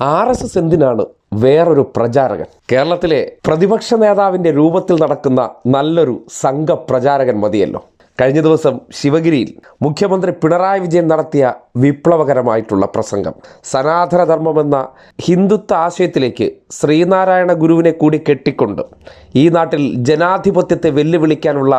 R S S എന്തിനാണ് വേറൊരു പ്രചാരകൻ? കേരളത്തിലെ പ്രതിപക്ഷ നേതാവിന്റെ രൂപത്തിൽ നടക്കുന്ന നല്ലൊരു സംഘപ്രചാരകൻ മതിയല്ലോ. കഴിഞ്ഞ ദിവസം ശിവഗിരിയിൽ മുഖ്യമന്ത്രി പിണറായി വിജയൻ നടത്തിയ വിപ്ലവകരമായിട്ടുള്ള പ്രസംഗം. സനാതനധർമ്മമെന്ന ഹിന്ദുത്വ ആശയത്തിലേക്ക് ശ്രീനാരായണ ഗുരുവിനെ കൂടി കെട്ടിക്കൊണ്ട് ഈ നാട്ടിൽ ജനാധിപത്യത്തെ വെല്ലുവിളിക്കാനുള്ള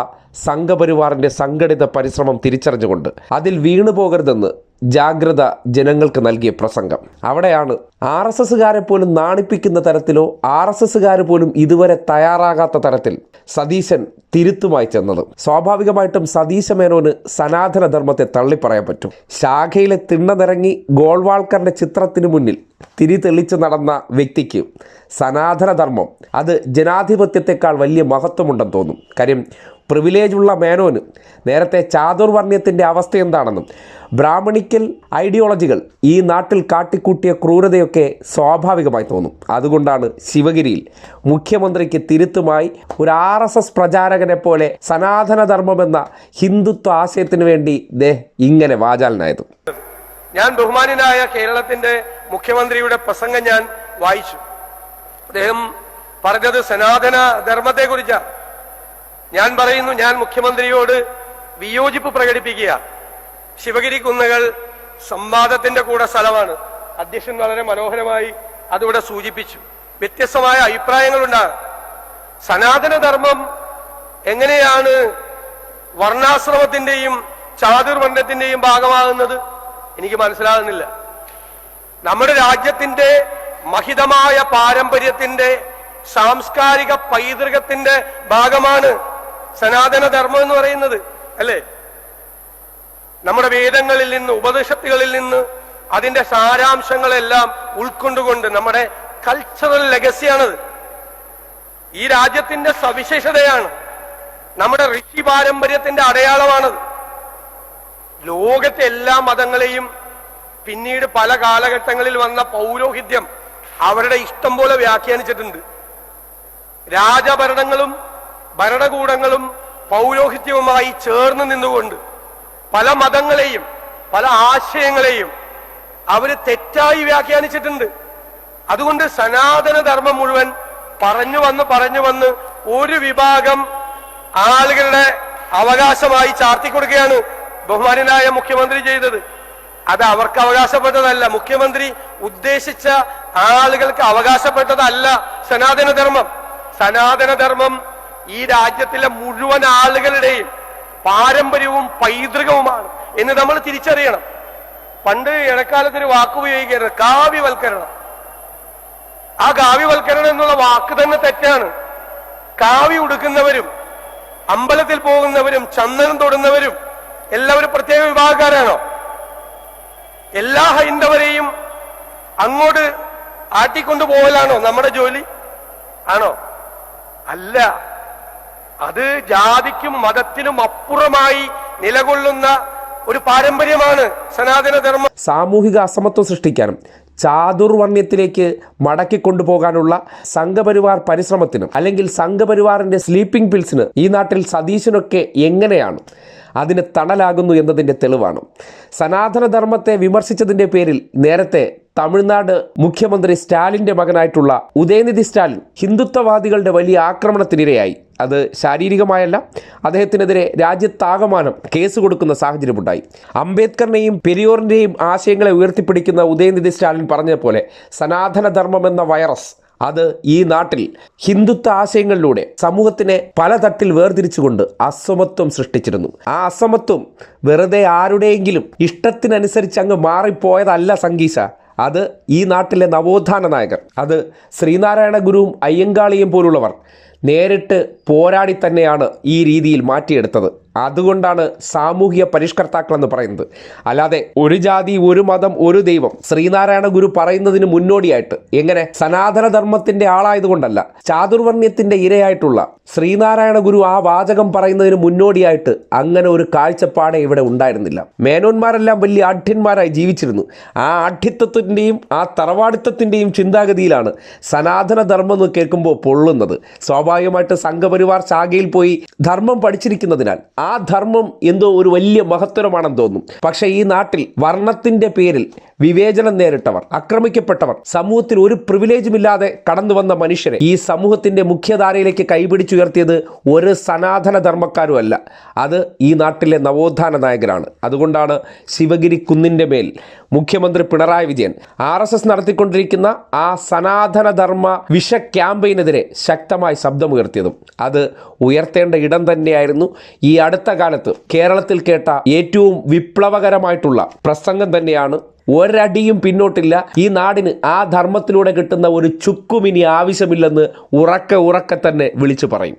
സംഘപരിവാറിന്റെ സംഘടിത പരിശ്രമം തിരിച്ചറിഞ്ഞുകൊണ്ട് അതിൽ വീണു പോകരുതെന്ന് ജാഗ്രത ജനങ്ങൾക്ക് നൽകിയ പ്രസംഗം. അവിടെയാണ് ആർ എസ് എസ്സുകാരെ പോലും നാണിപ്പിക്കുന്ന തരത്തിലോ ആർ എസ് എസ്സുകാർ പോലും ഇതുവരെ തയ്യാറാകാത്ത തരത്തിൽ സതീശൻ തിരുത്തുമായി ചെന്നത്. സ്വാഭാവികമായിട്ടും സതീശ മേനോന് സനാതന ധർമ്മത്തെ തള്ളിപ്പറയാൻ പറ്റും. ശാഖയിലെ തിണ്ണതിറങ്ങി ഗോൾവാൾക്കറിന്റെ ചിത്രത്തിന് മുന്നിൽ തിരി തെളിച്ച് നടന്ന വ്യക്തിക്ക് സനാതനധർമ്മം അത് ജനാധിപത്യത്തെക്കാൾ വലിയ മഹത്വമുണ്ടെന്ന് തോന്നും. കാര്യം പ്രിവിലേജ് ഉള്ള മേനോന്. നേരത്തെ ചാതുർവർണയത്തിന്റെ അവസ്ഥ എന്താണെന്നും ബ്രാഹ്മണിക്കൽ ഐഡിയോളജികൾ ഈ നാട്ടിൽ കാട്ടിക്കൂട്ടിയ ക്രൂരതയൊക്കെ സ്വാഭാവികമായി തോന്നും. അതുകൊണ്ടാണ് ശിവഗിരിയിൽ മുഖ്യമന്ത്രിക്ക് തിരുത്തുമായി ഒരു ആർ എസ് എസ് പ്രചാരകനെ പോലെ സനാതനധർമ്മമെന്ന ഹിന്ദുത്വ ആശയത്തിന് വേണ്ടി ദേ ഇങ്ങനെ വാചാലനായത്. ഞാൻ ബഹുമാനായ കേരളത്തിന്റെ മുഖ്യമന്ത്രിയുടെ പ്രസംഗം ഞാൻ വായിച്ചു. അദ്ദേഹം പറഞ്ഞത് സനാതന ധർമ്മത്തെ കുറിച്ചാണ് ഞാൻ പറയുന്നു ഞാൻ മുഖ്യമന്ത്രിയോട് വിയോജിപ്പ് പ്രകടിപ്പിക്കുക. ശിവഗിരി കുന്നുകൾ സംവാദത്തിന്റെ കൂടെ സ്ഥലമാണ്. അധ്യക്ഷൻ വളരെ മനോഹരമായി അതിവിടെ സൂചിപ്പിച്ചു. വ്യത്യസ്തമായ അഭിപ്രായങ്ങളുണ്ടാകും സനാതനധർമ്മം എങ്ങനെയാണ് വർണാശ്രമത്തിന്റെയും ചാതുർവർണത്തിന്റെയും ഭാഗമാകുന്നത് എനിക്ക് മനസ്സിലാകുന്നില്ല. നമ്മുടെ രാജ്യത്തിന്റെ മഹിതമായ പാരമ്പര്യത്തിന്റെ സാംസ്കാരിക പൈതൃകത്തിന്റെ ഭാഗമാണ് സനാതന ധർമ്മം എന്ന് പറയുന്നത് അല്ലേ? നമ്മുടെ വേദങ്ങളിൽ നിന്ന് ഉപദേശത്തുകളിൽ നിന്ന് അതിന്റെ സാരാംശങ്ങളെല്ലാം ഉൾക്കൊണ്ടുകൊണ്ട് നമ്മുടെ കൾച്ചറൽ ലെഗസിയാണത് ഈ രാജ്യത്തിന്റെ സവിശേഷതയാണ് നമ്മുടെ ഋഷി പാരമ്പര്യത്തിന്റെ അടയാളമാണത്. ലോകത്തെ എല്ലാ മതങ്ങളെയും പിന്നീട് പല കാലഘട്ടങ്ങളിൽ വന്ന പൗരോഹിത്യം അവരുടെ ഇഷ്ടം പോലെ വ്യാഖ്യാനിച്ചിട്ടുണ്ട്. രാജഭരണങ്ങളും ഭരണകൂടങ്ങളും പൗരോഹിത്യവുമായി ചേർന്ന് നിന്നുകൊണ്ട് പല മതങ്ങളെയും പല ആശയങ്ങളെയും അവർ തെറ്റായി വ്യാഖ്യാനിച്ചിട്ടുണ്ട്. അതുകൊണ്ട് സനാതനധർമ്മം മുഴുവൻ പറഞ്ഞു വന്ന് പറഞ്ഞു വന്ന് ഒരു വിഭാഗം ആളുകളുടെ അവകാശമായി ചാർത്തിക്കൊടുക്കുകയാണ് ബഹുമാനായ മുഖ്യമന്ത്രി ചെയ്തത്. അത് അവർക്ക് അവകാശപ്പെട്ടതല്ല. മുഖ്യമന്ത്രി ഉദ്ദേശിച്ച ആളുകൾക്ക് അവകാശപ്പെട്ടതല്ല സനാതനധർമ്മം. സനാതനധർമ്മം സനാതന ധർമ്മം ഈ രാജ്യത്തിലെ മുഴുവൻ ആളുകളുടെയും പാരമ്പര്യവും പൈതൃകവുമാണ് എന്ന് നമ്മൾ തിരിച്ചറിയണം. പണ്ട് ഇടക്കാലത്ത് ഒരു വാക്ക് ഉപയോഗിക്കരുത് കാവ്യവൽക്കരണം. ആ കാവ്യവൽക്കരണം എന്നുള്ള വാക്ക് തന്നെ തെറ്റാണ്. കാവ്യ ഉടുക്കുന്നവരും അമ്പലത്തിൽ പോകുന്നവരും ചന്ദനം തൊടുന്നവരും എല്ലാവരും പ്രത്യേക വിഭാഗക്കാരാണോ? എല്ലാ ഹൈന്ദവരെയും അങ്ങോട്ട് ആട്ടിക്കൊണ്ടുപോകലാണോ നമ്മുടെ ജോലി? ആണോ? അല്ല. അത് ജാതിക്കും മതത്തിനും അപ്പുറമായി നിലകൊള്ളുന്ന ഒരു പാരമ്പര്യമാണ് സനാതന ധർമ്മം സാമൂഹിക അസമത്വം സൃഷ്ടിക്കാനും ചാതുർവർണ്യത്തിലേക്ക് മടക്കി കൊണ്ടുപോകാനുള്ള സംഘപരിവാർ പരിശ്രമത്തിനും അല്ലെങ്കിൽ സംഘപരിവാറിന്റെ സ്ലീപ്പിംഗ് പിൽസിന് ഈ നാട്ടിൽ സതീശനൊക്കെ എങ്ങനെയാണ് അതിന് തണലാകുന്നു എന്നതിന്റെ തെളിവാണ്. സനാതനധർമ്മത്തെ വിമർശിച്ചതിന്റെ പേരിൽ നേരത്തെ തമിഴ്നാട് മുഖ്യമന്ത്രി സ്റ്റാലിന്റെ മകനായിട്ടുള്ള ഉദയനിധി സ്റ്റാലിൻ ഹിന്ദുത്വവാദികളുടെ വലിയ ആക്രമണത്തിനിരയായി. അത് ശാരീരികമായല്ല അദ്ദേഹത്തിനെതിരെ രാജ്യത്താകമാനം കേസ് കൊടുക്കുന്ന സാഹചര്യമുണ്ടായി. അംബേദ്കറിനെയും പെരിയോറിന്റെയും ആശയങ്ങളെ ഉയർത്തിപ്പിടിക്കുന്ന ഉദയനിധി സ്റ്റാലിൻ പറഞ്ഞതുപോലെ സനാതനധർമ്മം എന്ന വൈറസ് അത് ഈ നാട്ടിൽ ഹിന്ദുത്വ ആശയങ്ങളിലൂടെ സമൂഹത്തിനെ പല തട്ടിൽ വേർതിരിച്ചുകൊണ്ട് അസമത്വം സൃഷ്ടിച്ചിരുന്നു. ആ അസമത്വം വെറുതെ ആരുടെയെങ്കിലും ഇഷ്ടത്തിനനുസരിച്ച് അങ്ങ് മാറിപ്പോയതല്ല സംഗീശ അത് ഈ നാട്ടിലെ നവോത്ഥാന നായകർ അത് ശ്രീനാരായണ ഗുരുവും അയ്യങ്കാളിയും പോലുള്ളവർ നേരിട്ട് പോരാടി തന്നെയാണ് ഈ രീതിയിൽ മാറ്റിയെടുത്തത്. അതുകൊണ്ടാണ് സാമൂഹിക പരിഷ്കർത്താക്കൾ എന്ന് പറയുന്നത്. അല്ലാതെ ഒരു ജാതി ഒരു മതം ഒരു ദൈവം ശ്രീനാരായണ ഗുരു പറയുന്നതിന് മുന്നോടിയായിട്ട് എങ്ങനെ സനാതനധർമ്മത്തിന്റെ ആളായതുകൊണ്ടല്ല ചാതുർവർണ്യത്തിന്റെ ഇരയായിട്ടുള്ള ശ്രീനാരായണ ഗുരു ആ വാചകം പറയുന്നതിന് മുന്നോടിയായിട്ട് അങ്ങനെ ഒരു കാഴ്ചപ്പാടെ ഇവിടെ ഉണ്ടായിരുന്നില്ല. മേനോന്മാരെല്ലാം വലിയ ആഢ്യന്മാരായി ജീവിച്ചിരുന്നു. ആ ആഢ്യത്വത്തിന്റെയും ആ തറവാടിത്തത്തിന്റെയും ചിന്താഗതിയിലാണ് സനാതനധർമ്മം എന്ന് കേൾക്കുമ്പോൾ പൊള്ളുന്നത്. സ്വാഭാവികമായിട്ട് സംഘപരിവാർ ശാഖയിൽ പോയി ധർമ്മം പഠിച്ചിരിക്കുന്നതിനാൽ ആ ധർമ്മം എന്തോ ഒരു വലിയ മഹത്തരമാണെന്ന് തോന്നും. പക്ഷേ ഈ നാട്ടിൽ വർണത്തിന്റെ പേരിൽ വിവേചനം നേരിട്ടവർ ആക്രമിക്കപ്പെട്ടവർ സമൂഹത്തിൽ ഒരു പ്രിവിലേജുമില്ലാതെ കടന്നു വന്ന മനുഷ്യരെ ഈ സമൂഹത്തിന്റെ മുഖ്യധാരയിലേക്ക് കൈപിടിച്ചുയർത്തിയത് ഒരു സനാതന ധർമ്മക്കാരുമല്ല അത് ഈ നാട്ടിലെ നവോത്ഥാന നായകരാണ് അതുകൊണ്ടാണ് ശിവഗിരി കുന്നിന്റെ മേൽ മുഖ്യമന്ത്രി Pinarayi Vijayan R S S നടത്തിക്കൊണ്ടിരിക്കുന്ന ആ സനാതന ധർമ്മ വിഷ ക്യാമ്പയിനെതിരെ ശക്തമായി ശബ്ദമുയർത്തിയതും. അത് ഉയർത്തേണ്ട ഇടം തന്നെയായിരുന്നു ഈ അടുത്ത കാലത്ത് കേരളത്തിൽ കേട്ട ഏറ്റവും വിപ്ലവകരമായിട്ടുള്ള പ്രസംഗം തന്നെയാണ് ഒരടിയും പിന്നോട്ടില്ല. ഈ നാടിന് ആ ധർമ്മത്തിലൂടെ കിട്ടുന്ന ഒരു ചുക്കും ഇനി ആവശ്യമില്ലെന്ന് ഉറക്കെ ഉറക്കെ തന്നെ വിളിച്ചു പറയും.